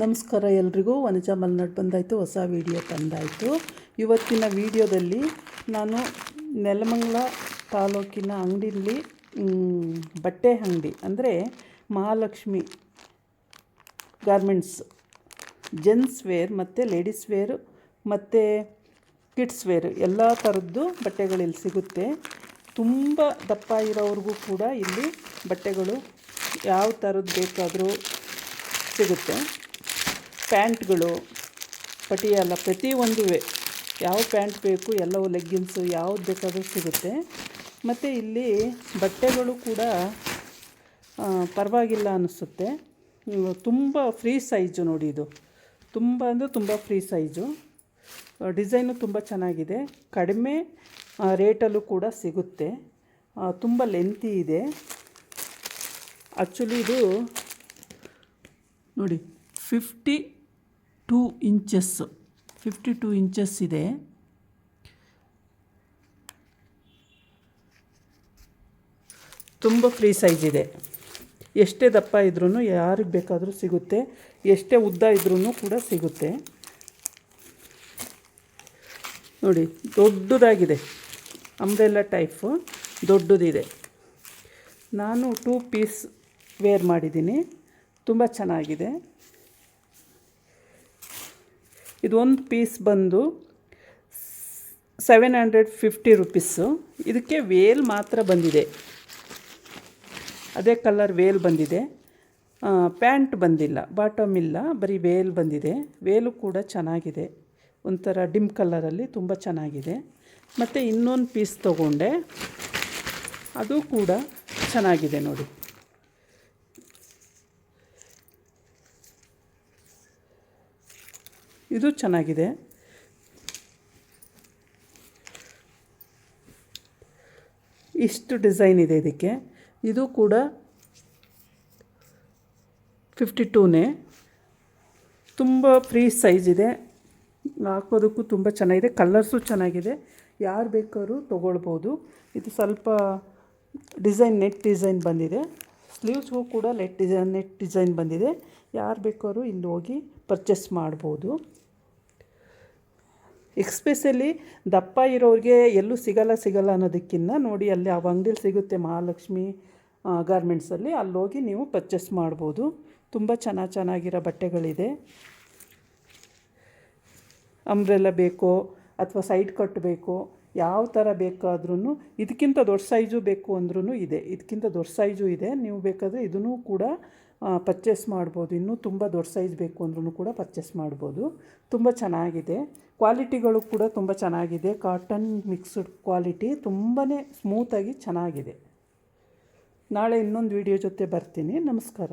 ನಮಸ್ಕಾರ ಎಲ್ರಿಗೂ, ವನಜಾ ಮಲ್ನಾಡ್ ಬಂದಾಯಿತು, ಹೊಸ ವಿಡಿಯೋ ತಂದಾಯಿತು. ಇವತ್ತಿನ ವಿಡಿಯೋದಲ್ಲಿ ನಾನು ನೆಲಮಂಗಲ ತಾಲೂಕಿನ ಅಂಗಡಿಯಲ್ಲಿ ಬಟ್ಟೆ ಅಂಗಡಿ ಅಂದರೆ ಮಹಾಲಕ್ಷ್ಮಿ ಗಾರ್ಮೆಂಟ್ಸ್, ಜೆಂಟ್ಸ್ ವೇರ್ ಮತ್ತು ಲೇಡೀಸ್ ವೇರು ಮತ್ತು ಕಿಡ್ಸ್ ವೇರ್ ಎಲ್ಲ ಥರದ್ದು ಬಟ್ಟೆಗಳಿಲ್ಲಿ ಸಿಗುತ್ತೆ. ತುಂಬ ದಪ್ಪ ಇರೋವ್ರಿಗೂ ಕೂಡ ಇಲ್ಲಿ ಬಟ್ಟೆಗಳು ಯಾವ ಥರದ್ದು ಬೇಕಾದರೂ ಸಿಗುತ್ತೆ. ಪ್ಯಾಂಟ್ಗಳು ಪಟಿಯಾಲ ಪ್ರತಿಯೊಂದು ಯಾವ ಪ್ಯಾಂಟ್ ಬೇಕು, ಎಲ್ಲವೂ ಲೆಗ್ಗಿನ್ಸು, ಯಾವ್ದು ಬೇಕಾದರೂ ಸಿಗುತ್ತೆ. ಮತ್ತು ಇಲ್ಲಿ ಬಟ್ಟೆಗಳು ಕೂಡ ಪರವಾಗಿಲ್ಲ ಅನಿಸುತ್ತೆ. ತುಂಬ ಫ್ರೀ ಸೈಜು ನೋಡಿ ಇದು. ತುಂಬ ಅಂದರೆ ತುಂಬ ಫ್ರೀ ಸೈಜು. ಡಿಸೈನು ತುಂಬ ಚೆನ್ನಾಗಿದೆ. ಕಡಿಮೆ ರೇಟಲ್ಲೂ ಕೂಡ ಸಿಗುತ್ತೆ. ತುಂಬ ಲೆಂತಿ ಇದೆ. ಆ್ಯಕ್ಚುಲಿ ಇದು, ನೋಡಿ, fifty two inches fifty two inches ಇದೆ. ತುಂಬ ಫ್ರೀ ಸೈಜ್ ಇದೆ. ಎಷ್ಟೇ ದಪ್ಪ ಇದ್ರೂ ಯಾರಿಗೆ ಬೇಕಾದರೂ ಸಿಗುತ್ತೆ. ಎಷ್ಟೇ ಉದ್ದ ಇದ್ರೂ ಕೂಡ ಸಿಗುತ್ತೆ. ನೋಡಿ, ದೊಡ್ಡದಾಗಿದೆ. ಅಂಬ್ರೆಲ್ಲ ಟೈಪು, ದೊಡ್ಡದಿದೆ. ನಾನು ಟೂ ಪೀಸ್ ವೇರ್ ಮಾಡಿದ್ದೀನಿ. ತುಂಬ ಚೆನ್ನಾಗಿದೆ. ಇದು ಒಂದು ಪೀಸ್ ಬಂದು ಸೆವೆನ್ ಹಂಡ್ರೆಡ್ ಫಿಫ್ಟಿ ರುಪೀಸು ಇದಕ್ಕೆ ವೇಲ್ ಮಾತ್ರ ಬಂದಿದೆ. ಅದೇ ಕಲರ್ ವೇಲ್ ಬಂದಿದೆ. ಪ್ಯಾಂಟ್ ಬಂದಿಲ್ಲ ಬಾಟಮ್ ಇಲ್ಲ, ಬರೀ ವೇಲ್ ಬಂದಿದೆ. ವೇಲು ಕೂಡ ಚೆನ್ನಾಗಿದೆ. ಒಂಥರ ಡಿಮ್ ಕಲರಲ್ಲಿ ತುಂಬ ಚೆನ್ನಾಗಿದೆ. ಮತ್ತು ಇನ್ನೊಂದು ಪೀಸ್ ತೊಗೊಂಡೆ. ಅದು ಕೂಡ ಚೆನ್ನಾಗಿದೆ ನೋಡಿ. ಇದು ಚೆನ್ನಾಗಿದೆ. ಇಷ್ಟು ಡಿಸೈನ್ ಇದೆ ಇದಕ್ಕೆ. ಇದು ಕೂಡ ಫಿಫ್ಟಿ ಟೂನೇ ತುಂಬ ಫ್ರೀ ಸೈಜ್ ಇದೆ. ಹಾಕೋದಕ್ಕೂ ತುಂಬ ಚೆನ್ನಾಗಿದೆ. ಕಲರ್ಸು ಚೆನ್ನಾಗಿದೆ. ಯಾರು ಬೇಕಾದ್ರೂ ತೊಗೊಳ್ಬೋದು. ಇದು ಸ್ವಲ್ಪ ಡಿಸೈನ್, ನೆಟ್ ಡಿಸೈನ್ ಬಂದಿದೆ. ಸ್ಲೀವ್ಸ್ಗೂ ಕೂಡ ನೆಟ್ ಡಿಸೈನ್ ನೆಟ್ ಡಿಸೈನ್ ಬಂದಿದೆ. ಯಾರು ಬೇಕಾದ್ರೂ ಇಲ್ಲಿ ಹೋಗಿ ಪರ್ಚೇಸ್ ಮಾಡ್ಬೋದು. ಎಕ್ಸ್ಪೆಷಲಿ ದಪ್ಪ ಇರೋರಿಗೆ ಎಲ್ಲೂ ಸಿಗಲ್ಲ ಸಿಗಲ್ಲ ಅನ್ನೋದಕ್ಕಿಂತ ನೋಡಿ ಅಲ್ಲಿ ಆ ಅಂಗಡಿಲಿ ಸಿಗುತ್ತೆ ಮಹಾಲಕ್ಷ್ಮಿ ಗಾರ್ಮೆಂಟ್ಸಲ್ಲಿ ಅಲ್ಲಿ ಹೋಗಿ ನೀವು ಪರ್ಚೇಸ್ ಮಾಡ್ಬೋದು. ತುಂಬ ಚೆನ್ನಾಗಿ ಚೆನ್ನಾಗಿರೋ ಬಟ್ಟೆಗಳಿದೆ. ಅಂಬ್ರೆಲ್ಲ ಬೇಕೋ ಅಥವಾ ಸೈಡ್ ಕಟ್ ಬೇಕೋ ಯಾವ ಥರ ಬೇಕಾದ್ರೂ ಇದಕ್ಕಿಂತ ದೊಡ್ಡ ಸೈಜು ಬೇಕು ಅಂದ್ರೂ ಇದೆ. ಇದಕ್ಕಿಂತ ದೊಡ್ಡ ಸೈಜು ಇದೆ. ನೀವು ಬೇಕಾದರೆ ಇದನ್ನು ಕೂಡ ಪರ್ಚೇಸ್ ಮಾಡ್ಬೋದು. ಇನ್ನೂ ತುಂಬ ದೊಡ್ಡ ಸೈಜ್ ಬೇಕು ಅಂದ್ರೂ ಕೂಡ ಪರ್ಚೇಸ್ ಮಾಡ್ಬೋದು. ತುಂಬ ಚೆನ್ನಾಗಿದೆ. ಕ್ವಾಲಿಟಿಗಳು ಕೂಡ ತುಂಬ ಚೆನ್ನಾಗಿದೆ. ಕಾಟನ್ ಮಿಕ್ಸ್ಡ್ ಕ್ವಾಲಿಟಿ ತುಂಬಾ ಸ್ಮೂತಾಗಿ ಚೆನ್ನಾಗಿದೆ. ನಾಳೆ ಇನ್ನೊಂದು ವಿಡಿಯೋ ಜೊತೆ ಬರ್ತೀನಿ. ನಮಸ್ಕಾರ.